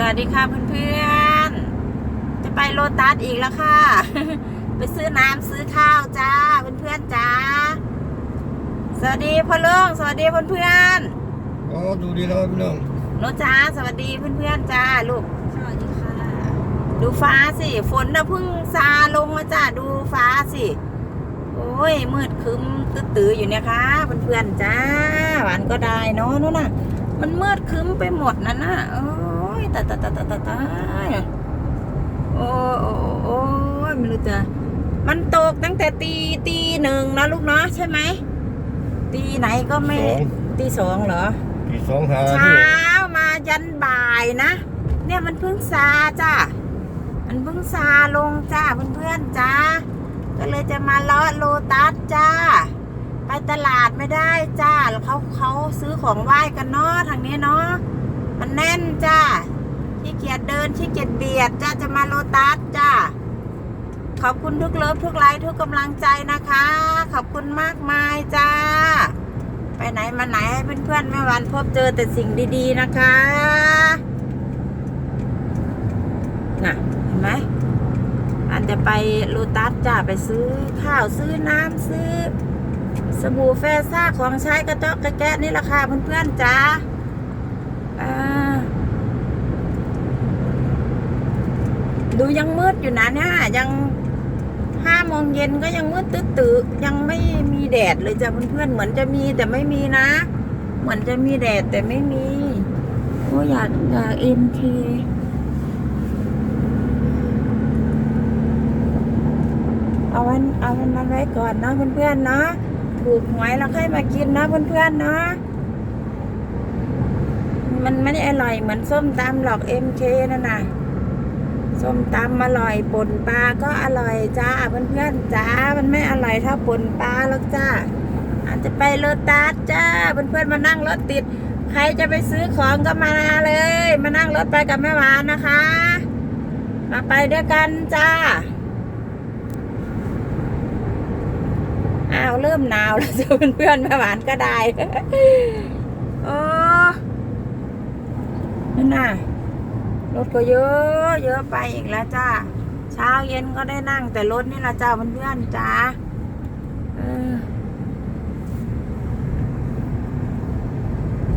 สวัสดีค่ะเพื่อนๆ จะไปโลตัสอีกแล้วค่ะ ไปซื้อน้ำซื้อข้าวจ้าเพื่อนๆจ้า สวัสดีพ่อลุงสวัสดีเพื่อนอ๋อดูดีแล้วพี่น้องๆโนจ้าสวัสดีเพื่อนๆจ้าลูก สวัสดีค่ะ ดูฟ้าสิฝนน่ะเพิ่งซาลงมาจ้าดูฟ้าสิ โอ้ยมืดครึ้มตื้อๆอยู่เนี่ยค่ะเพื่อนๆจ้าหวานก็ได้เนาะนู่นน่ะ มันมืดครึ้มไปหมดนั่นน่ะโอ้ยตา ยตายตายตายตายตายโอ้โอ้โอ้ไม่รู้จะมันตกตั้งแต่ตีตีหนึ่งนะลูกเนาะใช่ไหมตีไหนก็ไม่ ตีสองเหรอปีสองหาเช้ามายันบ่ายนะ เนี่ยมันเพิ่งซาจ้ามันเพิ่งซาลงจ้าเพื่อนๆจ้าก็เลยจะมาเลาะโลตัสจ้า ไปตลาดไม่ได้จ้าแล้วเขาเขาซื้อของไหว้กันเนาะทางนี้เนาะ มันแน่นจ้าขี้เกียจเดินขี้เกียจเบียดจ้าจะมาโลตัสจ้าขอบคุณทุกเลิฟทุกไลค์ทุกกำลังใจนะคะ ขอบคุณมากมายจ้า ไปไหนมาไหนให้เพื่อนๆแม่วันพบเจอแต่สิ่งดีๆนะคะน่ะเห็นไหมอันจะไปโลตัสจ้าไปซื้อข้าวซื้อน้ำซื้อ สบู่แฟซ่าของใช้กระเจาะกระแกะนี่ราคาเพื่อนๆจ้า อ่าดูยังมืดอยู่นะเนี่ยยังห้าโมงเย็นก็ยังมืดตื้อๆยังไม่มีแดดเลยจ้ะเพื่อนๆเหมือนจะมีแต่ไม่มีนะ เหมือนจะมีแดดแต่ไม่มีโอ้อยากอยากเอ็นทีเอาวันเอาวันนั้นไว้ก่อนนะเพื่อนๆเนาะถูกหวยแล้วค่อยมากินนะเพื่อนๆเนาะ มันไม่ได้อร่อยเหมือนส้มตำหรอกเอ็มเคนั่นน่ะส้มตำอร่อยป่นปลาก็อร่อยจ้าเพื่อนๆจ้ามันไม่อร่อยเท่าป่นปลาหรอกจ้าอาจจะไปโลตัสจ้าเพื่อนๆมานั่งรถติด ใครจะไปซื้อของก็มาเลย มานั่งรถไปกับแม่หวานนะคะ มาไปด้วยกันจ้าอ้าวเริ่มหนาวแล้วเพื่อนๆแม่หวานก็ได้โอ้ นั่นน่ะรถก็เยอะเยอะไปอีกแล้วจ้าเช้าเย็นก็ได้นั่งแต่รถนี่ละจ้าเพื่อนๆจ้าเออ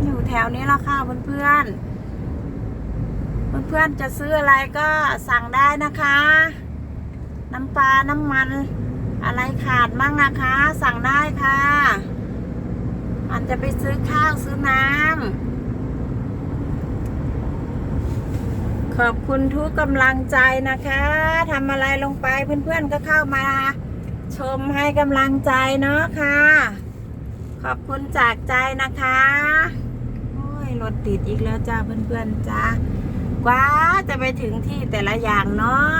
อยู่แถวนี้ละค่ะเพื่อนๆเพื่อนๆจะซื้ออะไรก็สั่งได้นะคะ น้ำปลาน้ำมัน อะไรขาดมั่งนะคะ สั่งได้ค่ะอาจจะไปซื้อข้าวซื้อน้ำ ขอบคุณทุกกำลังใจนะคะทำอะไรลงไปเพื่อนๆก็เข้ามา ชมให้กำลังใจเนาะค่ะ ขอบคุณจากใจนะคะโอ้ยรถติดอีกแล้วจ้าเพื่อนๆจ้ากว่าจะไปถึงที่แต่ละอย่างเนาะ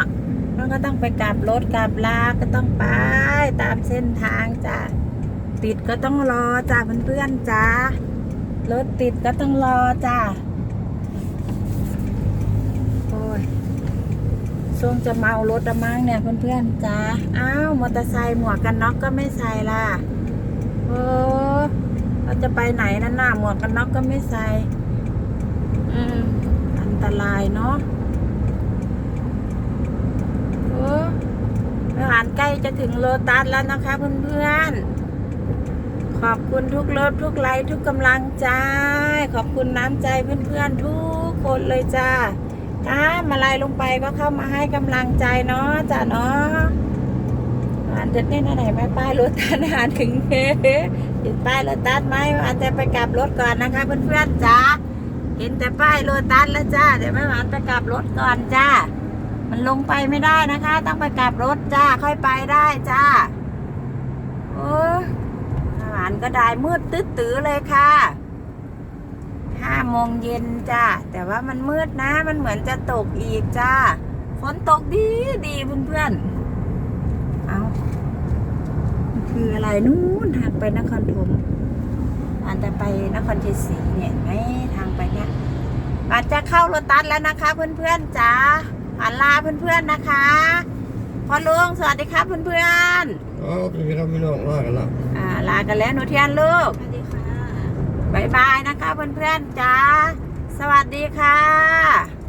มันก็ต้องไปกลับรถกลับลาก็ต้องไปตามเส้นทางจ้าติดก็ต้องรอจ้าเพื่อนๆจ้ารถติดก็ต้องรอจ้า โอ้ย ช่วงจะเมารถละมั้งเนี่ยเพื่อนๆจ้าอ้าวมอเตอร์ไซค์หมวกกันน็อกก็ไม่ใส่ล่ะโอ้เราจะไปไหนนั่นน่ะหมวกกันน็อกก็ไม่ใส่อืมอันตรายเนาะโอ้อาหารใกล้จะถึงโลตัสแล้วนะคะเพื่อนๆขอบคุณทุกรถทุกไลค์ทุกกำลังใจ ขอบคุณน้ำใจเพื่อนๆทุกคนเลยจ้า ถ้ามาไล่ลงไปก็เข้ามาให้กำลังใจเนาะจ้ะเนาะอ่านจะเนี่ยไหนไม่ป้ายรถตัดอ่านถึงถึงป้ายรถตัดไหมอันจะไปกลับรถก่อนนะคะเพื่อนๆจ้าเห็นแต่ป้ายรถตัดแล้วจ้า เดี๋ยวแม่หวานไปกลับรถก่อนจ้า มันลงไปไม่ได้นะคะ ต้องไปกลับรถจ้า ค่อยไปได้จ้า โอ้หวานก็ได้มืดตื้อตื้อๆเลยค่ะ ห้าโมงเย็นจ้าแต่ว่ามันมืดนะ มันเหมือนจะตกอีกจ้าฝนตกดีดีเพื่อนๆเอามันคืออะไรนู้นทางไปนครธมอันจะไปนครชัยศรีเนี่ยไหมทางไปเนี่ยอาจจะเข้าโรตัสแล้วนะคะ เพื่อนๆจ้าผ่านลาเพื่อนๆนะคะพ่อลุงสวัสดีครับเพื่อนอ๋อดูดีครับพี่น้องว่ากันละๆอ่าลากันแล้วหนูเทียนลูกสวัสดีค่ะ บายบายนะคะเพื่อนๆจ้า สวัสดีค่ะ